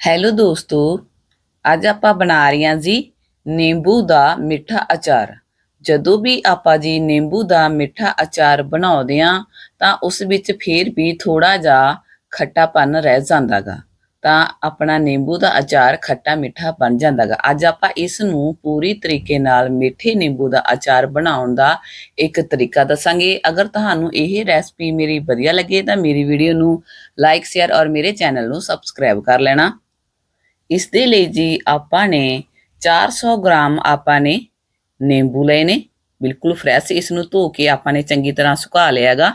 Hello ਦੋਸਤੋ, ਅੱਜ ਆਪਾਂ ਬਣਾ ਰਹੀਆਂ ਜੀ ਨਿੰਬੂ ਦਾ ਮਿੱਠਾ ਅਚਾਰ। ਜਦੋਂ ਵੀ ਆਪਾਂ ਜੀ ਨਿੰਬੂ ਦਾ ਮਿੱਠਾ ਅਚਾਰ ਬਣਾਉਂਦੇ ਆ ਤਾਂ ਉਸ ਵਿੱਚ ਫੇਰ ਵੀ ਥੋੜਾ ਜਿਹਾ ਖੱਟਾਪਨ ਰਹਿ ਜਾਂਦਾਗਾ। ਤਾਂ ਆਪਣਾ ਨਿੰਬੂ ਦਾ ਅਚਾਰ ਖੱਟਾ ਮਿੱਠਾ ਬਣ ਜਾਂਦਾਗਾ। ਅੱਜ ਆਪਾਂ ਇਸ ਨੂੰ ਪੂਰੀ ਤਰੀਕੇ ਨਾਲ ਮਿੱਠੇ ਨਿੰਬੂ ਦਾ ਅਚਾਰ ਬਣਾਉਣ ਦਾ ਇੱਕ ਤਰੀਕਾ ਦੱਸਾਂਗੇ। ਅਗਰ ਤੁਹਾਨੂੰ ਇਹ ਰੈਸਪੀ ਮੇਰੀ ਵਧੀਆ ਲੱਗੇ, ਤਾਂ ਮੇਰੀ ਵੀਡੀਓ ਨੂੰ ਲਾਈਕ, ਸ਼ੇਅਰ ਔਰ ਮੇਰੇ ਚੈਨਲ ਨੂੰ ਸਬਸਕ੍ਰਾਈਬ ਕਰ ਲੈਣਾ। ਇਸ ਦੇ ਲਈ ਜੀ ਆਪਾਂ ਨੇ 400 ਗ੍ਰਾਮ ਆਪਾਂ ਨੇ ਨਿੰਬੂ ਲਏ ਨੇ, ਬਿਲਕੁਲ ਫਰੈਸ਼ ਇਸ ਨੂੰ ਧੋ ਕੇ ਆਪਾਂ ਨੇ ਚੰਗੀ ਤਰ੍ਹਾਂ ਸੁਕਾ ਲਿਆਗਾ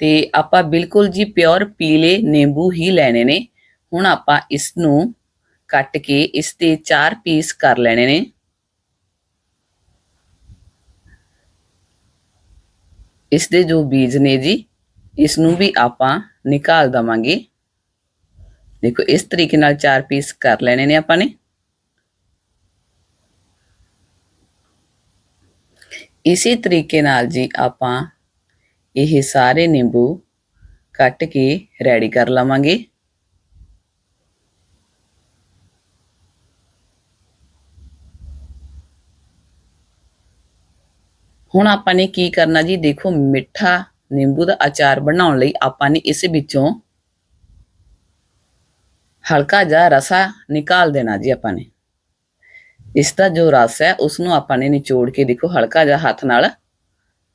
ਤੇ ਆਪਾਂ ਬਿਲਕੁਲ ਜੀ ਪਿਓਰ ਪੀਲੇ ਨਿੰਬੂ ਹੀ ਲੈਣੇ ਨੇ। ਹੁਣ ਆਪਾਂ ਇਸ ਨੂੰ ਕੱਟ ਕੇ ਇਸ 'ਤੇ 4 ਪੀਸ ਕਰ ਲੈਣੇ ਨੇ। ਇਸ ਦੇ ਜੋ ਬੀਜ ਨੇ ਜੀ, ਇਸ ਨੂੰ ਵੀ ਆਪਾਂ ਨਿਕਾਲ ਦਵਾਂਗੇ। ਦੇਖੋ, ਇਸ ਤਰੀਕੇ ਨਾਲ ਚਾਰ ਪੀਸ ਕਰ ਲੈਣੇ ਨੇ ਆਪਾਂ ਨੇ। ਇਸੇ ਤਰੀਕੇ ਨਾਲ ਜੀ ਆਪਾਂ ਇਹ ਸਾਰੇ ਨਿੰਬੂ ਕੱਟ ਕੇ ਰੈਡੀ ਕਰ ਲਵਾਂਗੇ। ਹੁਣ ਆਪਾਂ ਨੇ ਕੀ ਕਰਨਾ ਜੀ, ਦੇਖੋ, ਮਿੱਠਾ ਨਿੰਬੂ ਦਾ ਅਚਾਰ ਬਣਾਉਣ ਲਈ ਆਪਾਂ ਨੇ ਇਸ ਵਿੱਚੋਂ ਹਲਕਾ ਜਿਹਾ ਰਸਾ ਨਿਕਾਲ ਦੇਣਾ ਜੀ ਆਪਾਂ ਨੇ। ਇਸ ਦਾ ਜੋ ਰਸ ਹੈ ਉਸ ਨੂੰ ਆਪਾਂ ਨੇ ਨਿਚੋੜ ਕੇ ਦੇਖੋ ਹਲਕਾ ਜਿਹਾ ਹੱਥ ਨਾਲ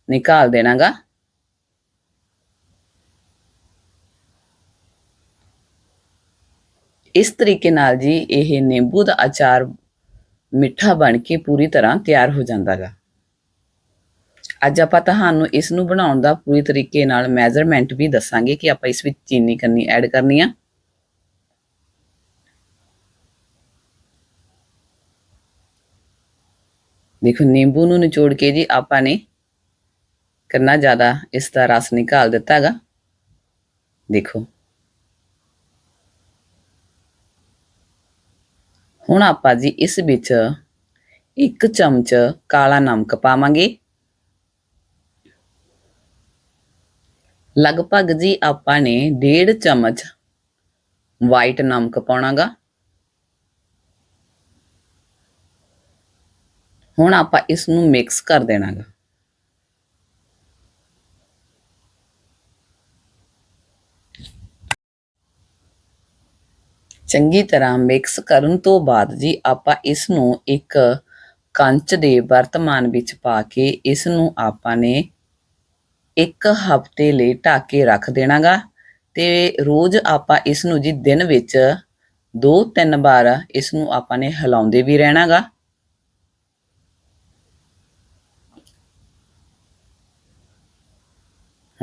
ਨਿਕਾਲ ਦੇਣਾਗਾ। ਇਸ ਤਰੀਕੇ ਨਾਲ ਜੀ ਇਹ ਨਿੰਬੂ ਦਾ ਅਚਾਰ ਮਿੱਠਾ ਬਣ ਕੇ ਪੂਰੀ ਤਰ੍ਹਾਂ ਤਿਆਰ ਹੋ ਜਾਂਦਾਗਾ। ਅੱਜ ਆਪਾਂ ਤੁਹਾਨੂੰ ਇਸ ਨੂੰ ਬਣਾਉਣ ਦਾ ਪੂਰੀ ਤਰੀਕੇ ਨਾਲ ਮੈਜ਼ਰਮੈਂਟ ਵੀ ਦੱਸਾਂਗੇ ਕਿ ਆਪਾਂ ਇਸ ਵਿੱਚ ਚੀਨੀ ਕੰਨੀ ਐਡ ਕਰਨੀ ਆ। ਦੇਖੋ, ਨਿੰਬੂ ਨੂੰ ਨਿਚੋੜ ਕੇ ਜੀ ਆਪਾਂ ਨੇ ਕਿੰਨਾ ਜ਼ਿਆਦਾ ਇਸ ਦਾ ਰਸ ਨਿਕਾਲ ਦਿੱਤਾ ਹੈਗਾ। ਦੇਖੋ। ਹੁਣ ਆਪਾਂ ਜੀ ਇਸ ਵਿੱਚ ਇੱਕ ਚਮਚ ਕਾਲਾ ਨਮਕ ਪਾਵਾਂਗੇ। ਲਗਭਗ ਜੀ ਆਪਾਂ ਨੇ ਡੇਢ ਚਮਚ ਵਾਈਟ ਨਮਕ ਪਾਉਣਾਗਾ। ਹੁਣ ਆਪਾਂ ਇਸ ਨੂੰ ਮਿਕਸ ਕਰ ਦੇਣਾਗਾ। ਚੰਗੀ ਤਰ੍ਹਾਂ ਮਿਕਸ ਕਰਨ ਤੋਂ ਬਾਅਦ ਜੀ ਆਪਾਂ ਇਸ ਨੂੰ ਇੱਕ ਕੰਚ ਦੇ ਵਰਤਮਾਨ ਵਿੱਚ ਪਾ ਕੇ ਇਸ ਨੂੰ ਆਪਾਂ ਨੇ ਇੱਕ ਹਫ਼ਤੇ ਲਈ ਢੱਕ ਕੇ ਰੱਖ ਦੇਣਾਗਾ ਤੇ ਰੋਜ਼ ਆਪਾਂ ਇਸ ਨੂੰ ਜੀ ਦਿਨ ਵਿੱਚ ਦੋ ਤਿੰਨ ਵਾਰ ਇਸ ਨੂੰ ਆਪਾਂ ਨੇ ਹਿਲਾਉਂਦੇ ਵੀ ਰਹਿਣਾਗਾ।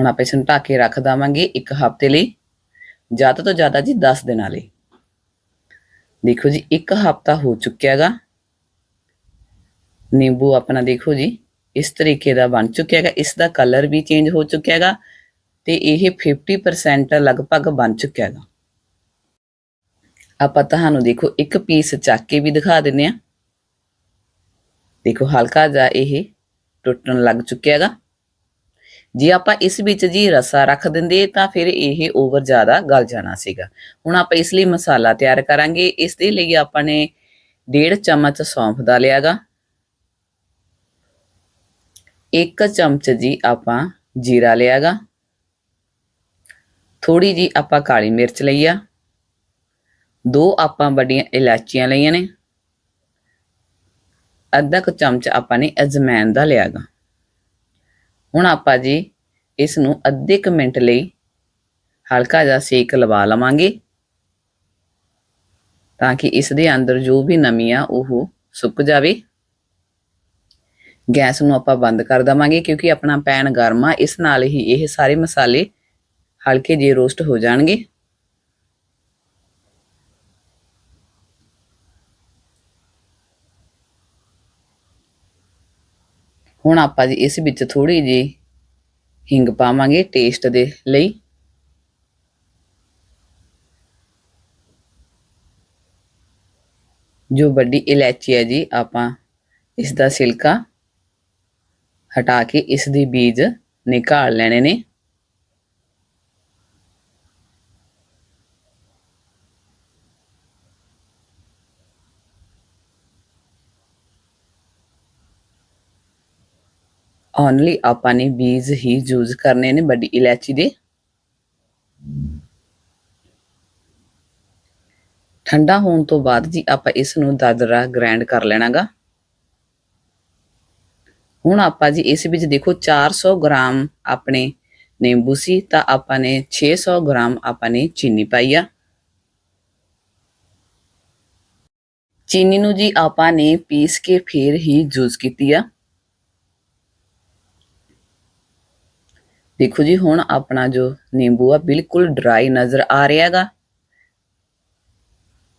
ਹੁਣ ਆਪਾਂ ਇਸ ਨੂੰ ਢੱਕ ਕੇ ਰੱਖ ਦਵਾਂਗੇ ਇੱਕ ਹਫ਼ਤੇ ਲਈ ਜ਼ਿਆਦਾ ਤੋਂ ਜ਼ਿਆਦਾ ਜੀ 10 ਦਿਨਾਂ ਲਈ। ਦੇਖੋ ਜੀ, ਇੱਕ ਹਫ਼ਤਾ ਹੋ ਚੁੱਕਿਆ ਹੈਗਾ। ਨਿੰਬੂ ਆਪਣਾ ਦੇਖੋ ਜੀ, ਇਸ ਤਰੀਕੇ ਦਾ ਬਣ ਚੁੱਕਿਆ ਹੈਗਾ। ਇਸ ਦਾ ਕਲਰ ਵੀ ਚੇਂਜ ਹੋ ਚੁੱਕਿਆ ਹੈਗਾ ਤੇ ਇਹ 50% ਲਗਭਗ ਬਣ ਚੁੱਕਿਆ ਹੈਗਾ। ਆਪਾਂ ਤੁਹਾਨੂੰ ਦੇਖੋ, ਇੱਕ ਪੀਸ ਚੱਕ ਕੇ ਵੀ ਦਿਖਾ ਦਿੰਨੇ ਆ ਦੇਖੋ, ਹਲਕਾ ਜਿਹਾ ਇਹ ਟੁੱਟਣ ਲੱਗ ਚੁੱਕਿਆ ਹੈਗਾ। ਜੇ ਆਪਾਂ ਇਸ ਵਿੱਚ ਜੀ ਰਸਾ ਰੱਖ ਦਿੰਦੇ ਤਾਂ ਫਿਰ ਇਹ ਓਵਰ ਜ਼ਿਆਦਾ ਗਲ ਜਾਣਾ ਸੀਗਾ। ਹੁਣ ਆਪਾਂ ਇਸ ਲਈ ਮਸਾਲਾ ਤਿਆਰ ਕਰਾਂਗੇ। ਇਸ ਦੇ ਲਈ ਆਪਾਂ ਨੇ ਡੇਢ ਚਮਚ ਸੌਂਫ ਦਾ ਲਿਆਗਾ। ਇੱਕ ਚਮਚ ਜੀ ਆਪਾਂ ਜੀਰਾ ਲਿਆਗਾ। ਥੋੜੀ ਜੀ ਆਪਾਂ ਕਾਲੀ ਮਿਰਚ ਲਈ ਆ। ਦੋ ਆਪਾਂ ਵੱਡੀਆਂ ਇਲਾਚੀਆਂ ਲਈਆਂ ਨੇ। ਅੱਧਾ ਕੁ ਚਮਚ ਆਪਾਂ ਨੇ ਅਜਮੈਨ ਦਾ ਲਿਆਗਾ। ਹੁਣ ਆਪਾਂ ਜੀ ਇਸ ਨੂੰ ਅੱਧੇ ਕੁ ਮਿੰਟ ਲਈ ਹਲਕਾ ਜਿਹਾ ਸੇਕ ਲਵਾ ਲਵਾਂਗੇ ਤਾਂ ਕਿ ਇਸ ਦੇ ਅੰਦਰ ਜੋ ਵੀ ਨਮੀ ਆ, ਉਹ ਸੁੱਕ ਜਾਵੇ। ਗੈਸ ਨੂੰ ਆਪਾਂ ਬੰਦ ਕਰ ਦਵਾਂਗੇ ਕਿਉਂਕਿ ਆਪਣਾ ਪੈਨ ਗਰਮ ਆ, ਇਸ ਨਾਲ ਹੀ ਇਹ ਸਾਰੇ ਮਸਾਲੇ ਹਲਕੇ ਜਿਹੇ ਰੋਸਟ ਹੋ ਜਾਣਗੇ। ਹੁਣ ਆਪਾਂ ਜੀ ਇਸ ਵਿੱਚ ਥੋੜੀ ਜੀ ਹਿੰਗ ਪਾਵਾਂਗੇ ਟੇਸਟ ਦੇ ਲਈ। ਜੋ ਵੱਡੀ ਇਲਾਇਚੀ ਹੈ ਜੀ, ਆਪਾਂ ਇਸ ਦਾ ਸਿਲਕਾ ਹਟਾ ਕੇ ਇਸ ਦੇ ਬੀਜ ਨਿਕਾਲ ਲੈਣੇ ਨੇ। ਓਨਲੀ ਆਪਾਂ ਨੇ ਬੀਜ ਹੀ ਯੂਜ਼ ਕਰਨੇ ਨੇ ਵੱਡੀ ਇਲਾਇਚੀ ਦੇ। ਠੰਡਾ ਹੋਣ ਤੋਂ ਬਾਅਦ ਜੀ ਆਪਾਂ ਇਸ ਨੂੰ ਦਰਦਰਾ ਗ੍ਰਾਈਂਡ ਕਰ ਲੈਣਾਗਾ। ਹੁਣ ਆਪਾਂ ਜੀ ਇਸ ਵਿੱਚ ਦੇਖੋ 400 ਗ੍ਰਾਮ ਆਪਣੇ ਨਿੰਬੂ ਸੀ ਤਾਂ ਆਪਾਂ ਨੇ 600 ਗ੍ਰਾਮ ਆਪਾਂ ਨੇ ਚੀਨੀ ਪਾਈ ਆ। ਚੀਨੀ ਨੂੰ ਜੀ ਆਪਾਂ ਨੇ ਪੀਸ ਕੇ ਫੇਰ ਹੀ ਯੂਜ਼ ਕੀਤੀ ਆ। ਦੇਖੋ ਜੀ, ਹੁਣ ਆਪਣਾ ਜੋ ਨਿੰਬੂ ਆ ਬਿਲਕੁਲ ਡਰਾਈ ਨਜ਼ਰ ਆ ਰਿਹਾ ਹੈਗਾ।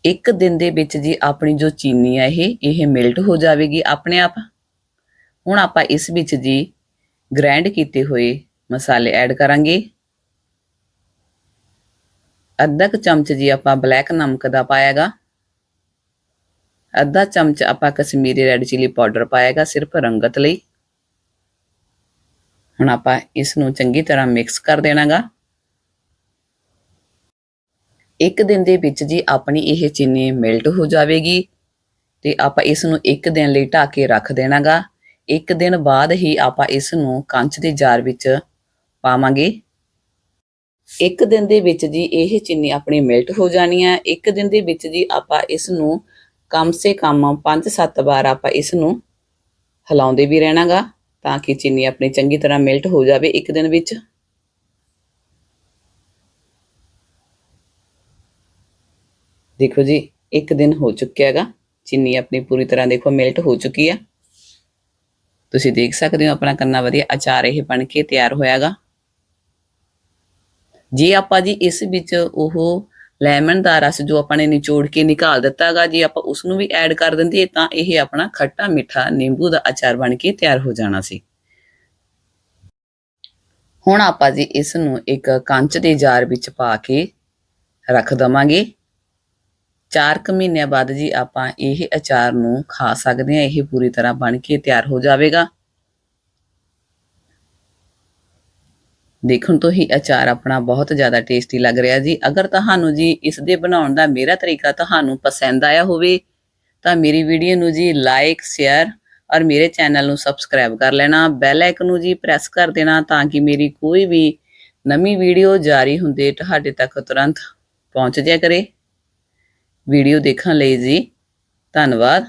ਇੱਕ ਦਿਨ ਦੇ ਵਿੱਚ ਜੀ ਆਪਣੀ ਜੋ ਚੀਨੀ ਆ ਇਹ ਇਹ ਮਿਲਟ ਹੋ ਜਾਵੇਗੀ ਆਪਣੇ ਆਪ। ਹੁਣ ਆਪਾਂ ਇਸ ਵਿੱਚ ਜੀ ਗ੍ਰਾਈਂਡ ਕੀਤੇ ਹੋਏ ਮਸਾਲੇ ਐਡ ਕਰਾਂਗੇ। ਅੱਧਾ ਕੁ ਚਮਚ ਜੀ ਆਪਾਂ ਬਲੈਕ ਨਮਕ ਦਾ ਪਾਇਆਗਾ ਅੱਧਾ ਚਮਚ ਆਪਾਂ ਕਸ਼ਮੀਰੀ ਰੈੱਡ ਚਿਲੀ ਪਾਊਡਰ ਪਾਇਆਗਾ ਸਿਰਫ ਰੰਗਤ ਲਈ। ਹੁਣ ਆਪਾਂ ਇਸ ਨੂੰ ਚੰਗੀ ਤਰ੍ਹਾਂ ਮਿਕਸ ਕਰ ਦੇਣਾਗਾ। ਇੱਕ ਦਿਨ ਦੇ ਵਿੱਚ ਜੀ ਆਪਣੀ ਇਹ ਚੀਨੀ ਮੈਲਟ ਹੋ ਜਾਵੇਗੀ ਤੇ ਆਪਾਂ ਇਸ ਨੂੰ ਇੱਕ ਦਿਨ ਲਈ ਢੱਕ ਕੇ ਰੱਖ ਦੇਣਾਗਾ। ਇੱਕ ਦਿਨ ਬਾਅਦ ਹੀ ਆਪਾਂ ਇਸ ਨੂੰ ਕੰਚ ਦੇ ਜਾਰ ਵਿੱਚ ਪਾਵਾਂਗੇ। ਇੱਕ ਦਿਨ ਦੇ ਵਿੱਚ ਜੀ ਇਹ ਚੀਨੀ ਆਪਣੀ ਮਿਲਟ ਹੋ ਜਾਣੀ ਹੈ ਇੱਕ ਦਿਨ ਦੇ ਵਿੱਚ ਜੀ ਆਪਾਂ ਇਸ ਨੂੰ ਕਮ ਸੇ ਕਮ 5-7 ਵਾਰ ਆਪਾਂ ਇਸ ਨੂੰ ਹਿਲਾਉਂਦੇ ਵੀ ਰਹਿਣਾਗਾ। ਤਾਂ ਕਿ ਚੀਨੀ ਆਪਣੀ ਚੰਗੀ ਤਰ੍ਹਾਂ ਮਿਲਟ ਹੋ ਜਾਵੇ ਇੱਕ ਦਿਨ ਵਿੱਚ। ਦੇਖੋ ਜੀ, ਇੱਕ ਦਿਨ ਹੋ ਚੁੱਕਿਆ ਹੈਗਾ। ਚੀਨੀ ਆਪਣੀ ਪੂਰੀ ਤਰ੍ਹਾਂ ਦੇਖੋ ਮਿਲਟ ਹੋ ਚੁੱਕੀ ਆ। ਤੁਸੀਂ ਦੇਖ ਸਕਦੇ ਹੋ ਆਪਣਾ ਕੰਨਾ ਵਧੀਆ ਅਚਾਰ ਇਹ ਬਣ ਕੇ ਤਿਆਰ ਹੋਇਆਗਾ ਜੇ ਆਪਾਂ ਜੀ ਇਸ ਵਿੱਚ ਉਹ ਲੈਮਨ ਦਾ ਰਸ ਜੋ ਆਪਾਂ ਨੇ ਨਿਚੋੜ ਕੇ ਨਿਕਾਲ ਦਿੱਤਾਗਾ, ਜੇ ਆਪਾਂ ਉਸ ਨੂੰ ਵੀ ਐਡ ਕਰ ਦਿੰਦੇ ਤਾਂ ਇਹ ਆਪਣਾ ਖੱਟਾ ਮਿੱਠਾ ਨਿੰਬੂ ਦਾ ਅਚਾਰ ਬਣ ਕੇ ਤਿਆਰ ਹੋ ਜਾਣਾ ਸੀ। ਹੁਣ ਆਪਾਂ ਜੀ ਇਸ ਨੂੰ ਇੱਕ ਕੰਚ ਦੇ ਜਾਰ ਵਿੱਚ ਪਾ ਕੇ ਰੱਖ ਦਵਾਂਗੇ। 4 ਕੁ ਮਹੀਨਿਆਂ ਬਾਅਦ ਜੀ ਆਪਾਂ ਇਹ ਅਚਾਰ ਨੂੰ ਖਾ ਸਕਦੇ ਹਾਂ, ਇਹ ਪੂਰੀ ਤਰ੍ਹਾਂ ਬਣ ਕੇ ਤਿਆਰ ਹੋ ਜਾਵੇਗਾ। ਦੇਖਣ ਤੋਂ ਹੀ ਅਚਾਰ ਆਪਣਾ ਬਹੁਤ ਜ਼ਿਆਦਾ ਟੇਸਟੀ ਲੱਗ ਰਿਹਾ ਜੀ। ਅਗਰ ਤੁਹਾਨੂੰ ਜੀ ਇਸ ਦੇ ਬਣਾਉਣ ਦਾ ਮੇਰਾ ਤਰੀਕਾ ਤੁਹਾਨੂੰ ਪਸੰਦ ਆਇਆ ਹੋਵੇ, ਤਾਂ ਮੇਰੀ ਵੀਡੀਓ ਨੂੰ ਜੀ ਲਾਈਕ ਸ਼ੇਅਰ ਔਰ ਮੇਰੇ ਚੈਨਲ ਨੂੰ ਸਬਸਕ੍ਰਾਈਬ ਕਰ ਲੈਣਾ। ਬੈਲ ਆਈਕਨ ਨੂੰ ਜੀ ਪ੍ਰੈਸ ਕਰ ਦੇਣਾ ਤਾਂ ਕਿ ਮੇਰੀ ਕੋਈ ਵੀ ਨਵੀਂ ਵੀਡੀਓ ਜਾਰੀ ਹੁੰਦੇ ਤੁਹਾਡੇ ਤੱਕ ਤੁਰੰਤ ਪਹੁੰਚ ਜਾਇਆ ਕਰੇ। ਵੀਡੀਓ ਦੇਖਣ ਲਈ ਜੀ ਧੰਨਵਾਦ।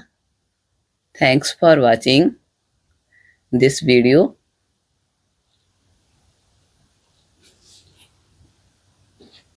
Thanks for watching this video